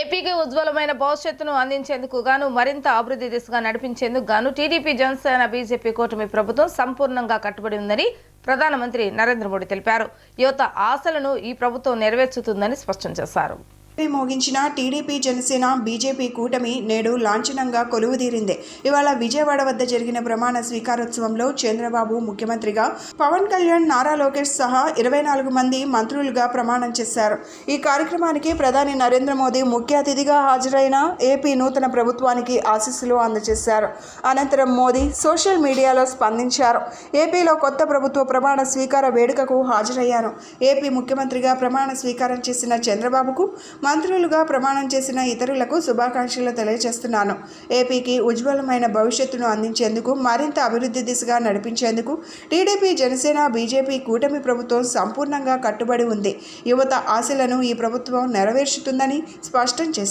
ఏపీకి ఉజ్వలమైన భవిష్యత్తును అందించేందుకు గాను మరింత అభివృద్ధి దిశగా నడిపించేందుకు గాను టీడీపీ జనసేన బీజేపీ కూటమి ప్రభుత్వం సంపూర్ణంగా కట్టుబడి ఉందని ప్రధానమంత్రి నరేంద్ర మోడీ తెలిపారు. యువత ఆశలను ఈ ప్రభుత్వం నెరవేర్చుతుందని స్పష్టం చేశారు. మోగించిన టీడీపీ జనసేన బీజేపీ కూటమి నేడు లాంఛనంగా కొలువుదీరింది. ఇవాళ విజయవాడ వద్ద జరిగిన ప్రమాణ స్వీకారోత్సవంలో చంద్రబాబు ముఖ్యమంత్రిగా పవన్ కళ్యాణ్ నారా లోకేష్ సహా ఇరవై నాలుగు మంది మంత్రులుగా ప్రమాణం చేశారు. ఈ కార్యక్రమానికి ప్రధాని నరేంద్ర మోదీ ముఖ్య అతిథిగా హాజరైన ఏపీ నూతన ప్రభుత్వానికి ఆశీస్సులు అందజేశారు. అనంతరం మోదీ సోషల్ మీడియాలో స్పందించారు. ఏపీలో కొత్త ప్రభుత్వ ప్రమాణ స్వీకార వేడుకకు హాజరయ్యాను ఏపీ ముఖ్యమంత్రిగా ప్రమాణ స్వీకారం చేసిన చంద్రబాబుకు మంత్రులుగా ప్రమాణం చేసిన ఇతరులకు శుభాకాంక్షలు తెలియజేస్తున్నాను. ఏపీకి ఉజ్వలమైన భవిష్యత్తును అందించేందుకు మరింత అభివృద్ధి దిశగా నడిపించేందుకు టీడీపీ జనసేన బీజేపీ కూటమి ప్రభుత్వం సంపూర్ణంగా కట్టుబడి ఉంది. యువత ఆశలను ఈ ప్రభుత్వం నెరవేర్చుతుందని స్పష్టం చేశారు.